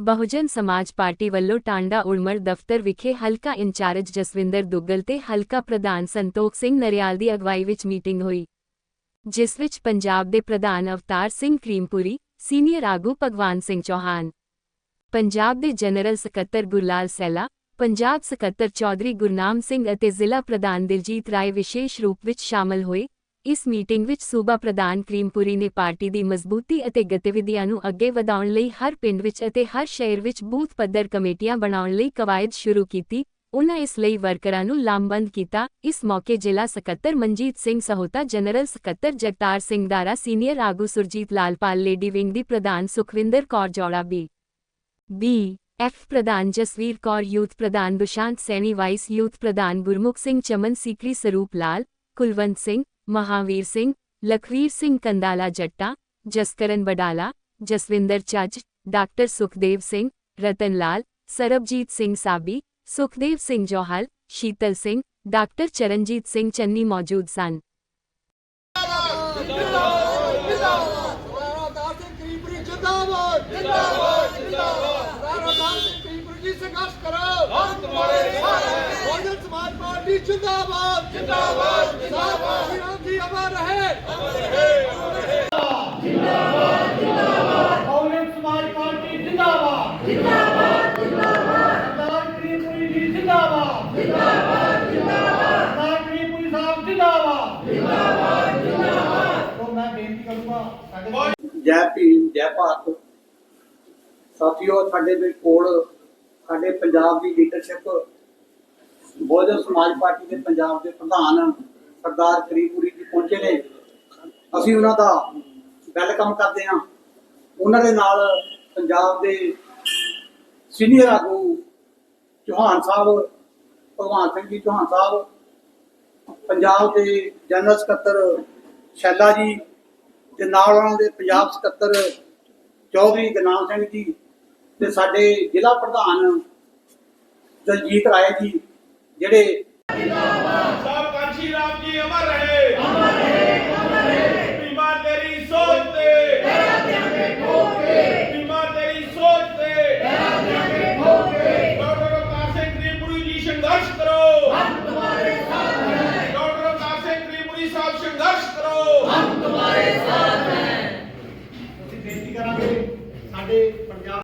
ਬਹੁਜਨ ਸਮਾਜ ਪਾਰਟੀ ਵੱਲੋਂ ਟਾਂਡਾ ਉੜਮੜ ਦਫ਼ਤਰ ਵਿਖੇ ਹਲਕਾ ਇੰਚਾਰਜ ਜਸਵਿੰਦਰ ਦੁੱਗਲ ਤੇ ਹਲਕਾ ਪ੍ਰਧਾਨ ਸੰਤੋਖ ਸਿੰਘ ਨਰਿਆਲ ਦੀ ਅਗਵਾਈ ਵਿੱਚ ਮੀਟਿੰਗ ਹੋਈ, ਜਿਸ ਵਿੱਚ ਪੰਜਾਬ ਦੇ ਪ੍ਰਧਾਨ ਅਵਤਾਰ ਸਿੰਘ ਕਰੀਮਪੁਰੀ, ਸੀਨੀਅਰ ਆਗੂ ਭਗਵਾਨ ਸਿੰਘ ਚੌਹਾਨ, ਪੰਜਾਬ ਦੇ ਜਨਰਲ ਸਕੱਤਰ ਗੁਰਲਾਲ ਸੈਲਾ, ਪੰਜਾਬ ਸਕੱਤਰ ਚੌਧਰੀ ਗੁਰਨਾਮ ਸਿੰਘ ਅਤੇ ਜ਼ਿਲ੍ਹਾ ਪ੍ਰਧਾਨ ਦਿਲਜੀਤ ਰਾਏ ਵਿਸ਼ੇਸ਼ ਰੂਪ ਵਿੱਚ ਸ਼ਾਮਲ ਹੋਏ। ਇਸ ਮੀਟਿੰਗ ਵਿੱਚ ਸੂਬਾ ਪ੍ਰਧਾਨ ਕਰੀਮਪੁਰੀ ਨੇ ਪਾਰਟੀ ਦੀ ਮਜ਼ਬੂਤੀ ਅਤੇ ਗਤੀਵਿਧੀਆਂ ਨੂੰ ਅੱਗੇ ਵਧਾਉਣ ਲਈ ਹਰ ਪਿੰਡ ਵਿੱਚ ਅਤੇ ਹਰ ਸ਼ਹਿਰ ਵਿੱਚ ਬੂਥ ਪੱਧਰ ਕਮੇਟੀਆਂ ਬਣਾਉਣ ਲਈ ਕਵਾਇਦ ਸ਼ੁਰੂ ਕੀਤੀ। ਉਨ੍ਹਾਂ ਇਸ ਲਈ ਵਰਕਰਾਂ ਨੂੰ ਲਾਮਬੰਦ ਕੀਤਾ। ਇਸ ਮੌਕੇ ਜ਼ਿਲ੍ਹਾ ਸਕੱਤਰ ਮਨਜੀਤ ਸਿੰਘ ਸਹੋਤਾ, ਜਨਰਲ ਸਕੱਤਰ ਜਗਤਾਰ ਸਿੰਘ ਦਾਰਾ, ਸੀਨੀਅਰ ਆਗੂ ਸੁਰਜੀਤ ਲਾਲਪਾਲ, ਲੇਡੀ ਵਿੰਗ ਦੀ ਪ੍ਰਧਾਨ ਸੁਖਵਿੰਦਰ ਕੌਰ ਜੋੜਾ ਬੀ। ਬੀ। ਐਫ ਪ੍ਰਧਾਨ ਜਸਵੀਰ ਕੌਰ, ਯੂਥ ਪ੍ਰਧਾਨ ਦੁਸ਼ਾਂਤ ਸੈਣੀ, ਵਾਈਸ ਯੂਥ ਪ੍ਰਧਾਨ ਗੁਰਮੁਖ ਸਿੰਘ ਚਮਨ, ਸੀਕਰੀ ਸਰੂਪ ਲਾਲ, ਕੁਲਵੰਤ ਸਿੰਘ महावीर सिंह, लखवीर सिंह कंदाला जट्टा जसकरण बडाला, जसविंदर चज, डॉक्टर सुखदेव सिंह, रतन लाल, सरबजीत सिंह साबी, सुखदेव सिंह जौहाल शीतल सिंह, डॉक्टर चरणजीत सिंह चन्नी मौजूद सन। जिंदाबाद जिंदाबाद जिंदाबाद। ਜਿੰਦਾਬਾਦ ਜਿੰਦਾਬਾਦ। ਜਿੰਦਾਬਾਦ ਸਰਦਾਰ ਸਾਹਿਬ, ਜਿੰਦਾਬਾਦ। ਜਿੰਦਾਬਾਦ ਜਿੰਦਾਬਾਦ। ਤੋਂ ਮੈਂ ਬੇਨਤੀ ਕਰੂੰਗਾ ਸਾਡੇ ਜੈ ਭੀਮ, ਜੈ ਭਾਰਤ। ਸਾਥੀਓ, ਸਾਡੇ ਦੇ ਕੋਲ ਸਾਡੇ ਪੰਜਾਬ ਦੀ ਲੀਡਰਸ਼ਿਪ ਬਹੁਜਨ ਸਮਾਜ ਪਾਰਟੀ ਦੇ ਪੰਜਾਬ ਦੇ ਪ੍ਰਧਾਨ ਸਰਦਾਰ ਕਰੀਮਪੁਰੀ ਜੀ ਪਹੁੰਚੇ ਨੇ। ਅਸੀਂ ਉਹਨਾਂ ਦਾ ਵੈਲਕਮ ਕਰਦੇ ਹਾਂ। ਉਹਨਾਂ ਦੇ ਨਾਲ ਪੰਜਾਬ ਦੇ ਸੀਨੀਅਰ ਆਗੂ ਚੌਹਾਨ ਸਾਹਿਬ ਭਗਵਾਨ ਸਿੰਘ ਜੀ ਚੌਹਾਨ ਸਾਹਿਬ, ਪੰਜਾਬ ਦੇ ਜਨਰਲ ਸਕੱਤਰ ਸ਼ੈਲਾ ਜੀ ਤੇ ਨਾਲ ਉਹਨਾਂ ਦੇ ਪੰਜਾਬ ਸਕੱਤਰ ਚੌਧਰੀ ਗਨਾਮ ਸਿੰਘ ਜੀ ਤੇ ਸਾਡੇ ਜ਼ਿਲ੍ਹਾ ਪ੍ਰਧਾਨ ਦਲਜੀਤ ਰਾਏ ਜੀ, ਜਿਹੜੇ ਸਾਹਿਬ ਕਾਂਸ਼ੀ ਰਾਮ ਜੀ ਅਮਰ ਰਹੇ ਅਮਰ ਰਹੇ।